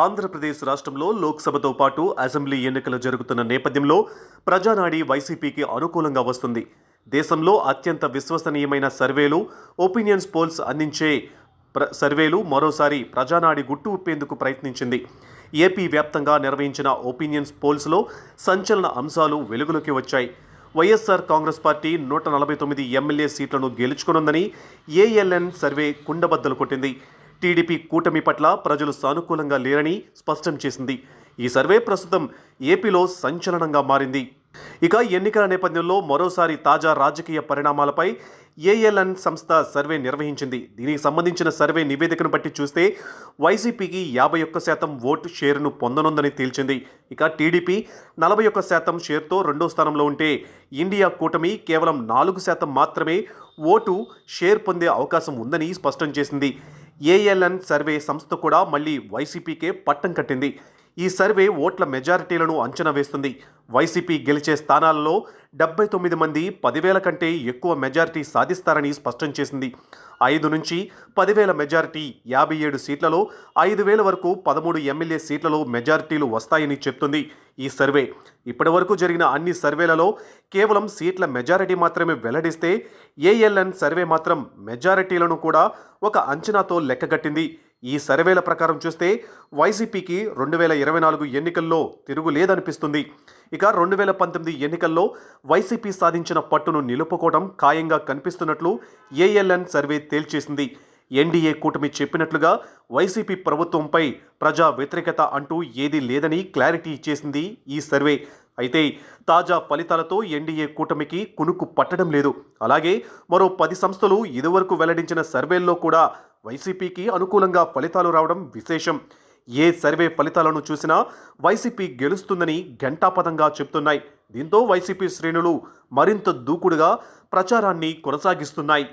ఆంధ్రప్రదేశ్ రాష్ట్రంలో లోక్సభతో పాటు అసెంబ్లీ ఎన్నికలు జరుగుతున్న నేపథ్యంలో ప్రజానాడి వైసీపీకి అనుకూలంగా వస్తుంది. దేశంలో అత్యంత విశ్వసనీయమైన సర్వేలు ఒపీనియన్స్ పోల్స్ అందించే ప్ర సర్వేలు మరోసారి ప్రజానాడి గుట్టు ఉప్పేందుకు ప్రయత్నించింది. ఏపీ వ్యాప్తంగా నిర్వహించిన ఒపీనియన్స్ పోల్స్లో సంచలన అంశాలు వెలుగులోకి వచ్చాయి. వైఎస్ఆర్ కాంగ్రెస్ పార్టీ నూట నలభై తొమ్మిది ఎమ్మెల్యే సీట్లను గెలుచుకునుందని ఏఎల్ఎన్ సర్వే కుండబద్దలు కొట్టింది. టీడీపీ కూటమి పట్ల ప్రజలు సానుకూలంగా లేరని స్పష్టం చేసింది. ఈ సర్వే ప్రస్తుతం ఏపీలో సంచలనంగా మారింది. ఇక ఎన్నికల నేపథ్యంలో మరోసారి తాజా రాజకీయ పరిణామాలపై ఏఎల్ఎన్ సంస్థ సర్వే నిర్వహించింది. దీనికి సంబంధించిన సర్వే నివేదికను బట్టి చూస్తే వైసీపీకి యాభై ఒక్క శాతం ఓటు షేరును పొందనుందని తేల్చింది. ఇక టీడీపీ నలభై ఒక్క శాతం షేర్తో రెండో స్థానంలో ఉంటే ఇండియా కూటమి కేవలం నాలుగు శాతం మాత్రమే ఓటు షేర్ పొందే అవకాశం ఉందని స్పష్టం చేసింది. ఏఎల్ఎన్ సర్వే సంస్థ కూడా మళ్ళీ వైసీపీకే పట్టం కట్టింది. ఈ సర్వే ఓట్ల మెజారిటీలను అంచనా వేస్తుంది. వైసీపీ గెలిచే స్థానాలలో డెబ్బై తొమ్మిది మంది పదివేల కంటే ఎక్కువ మెజారిటీ సాధిస్తారని స్పష్టం చేసింది. ఐదు నుంచి పదివేల మెజారిటీ యాభై ఏడు సీట్లలో ఐదు వేల వరకు పదమూడు ఎమ్మెల్యే సీట్లలో మెజారిటీలు వస్తాయని చెప్తుంది ఈ సర్వే. ఇప్పటివరకు జరిగిన అన్ని సర్వేలలో కేవలం సీట్ల మెజారిటీ మాత్రమే వెల్లడిస్తే ఏఎల్ఎన్ సర్వే మాత్రం మెజారిటీలను కూడా ఒక అంచనాతో లెక్కగట్టింది. ఈ సర్వేల ప్రకారం చూస్తే వైసీపీకి రెండు వేల ఇరవై నాలుగు ఎన్నికల్లో తిరుగులేదనిపిస్తుంది ఇక రెండు వేల పంతొమ్మిది ఎన్నికల్లో వైసీపీ సాధించిన పట్టును నిలుపుకోవడం ఖాయంగా కనిపిస్తున్నట్లు ఏఎల్ఎన్ సర్వే తేల్చేసింది. ఎన్డీఏ కూటమి చెప్పినట్లుగా వైసీపీ ప్రభుత్వంపై ప్రజా వ్యతిరేకత అంటూ ఏదీ లేదని క్లారిటీ ఇచ్చేసింది ఈ సర్వే. అయితే తాజా ఫలితాలతో ఎన్డీఏ కూటమికి కునుకు పట్టడం లేదు. అలాగే మరో పది సంస్థలు ఇదివరకు వెల్లడించిన సర్వేల్లో కూడా వైసీపీకి అనుకూలంగా ఫలితాలు రావడం విశేషం. ఏ సర్వే ఫలితాలను చూసినా వైసీపీ గెలుస్తుందని ఘంటాపథంగా చెప్తున్నాయి. దీంతో వైసీపీ శ్రేణులు మరింత దూకుడుగా ప్రచారాన్ని కొనసాగిస్తున్నాయి.